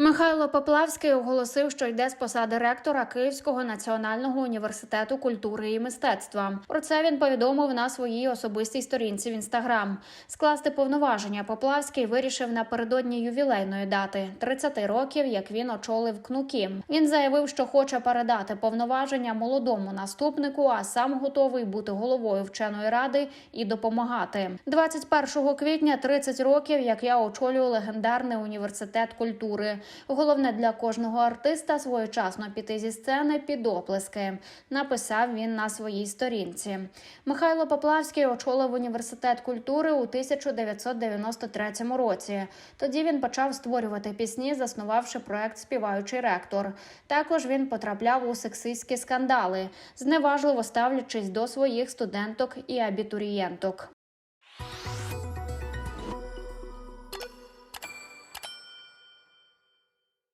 Михайло Поплавський оголосив, що йде з посади ректора Київського національного університету культури і мистецтва. Про це він повідомив на своїй особистій сторінці в інстаграм. Скласти повноваження Поплавський вирішив напередодні ювілейної дати 30 років, як він очолив КНУКІ. Він заявив, що хоче передати повноваження молодому наступнику, а сам готовий бути головою вченої ради і допомагати. 21 квітня 30 років, як я очолюю легендарний університет культури. Головне для кожного артиста своєчасно піти зі сцени під оплески. Написав він на своїй сторінці. Михайло Поплавський очолив університет культури у 1993 році. Тоді він почав створювати пісні, заснувавши проект Співаючий ректор. Також він потрапляв у сексистські скандали, зневажливо ставлячись до своїх студенток і абітурієнток.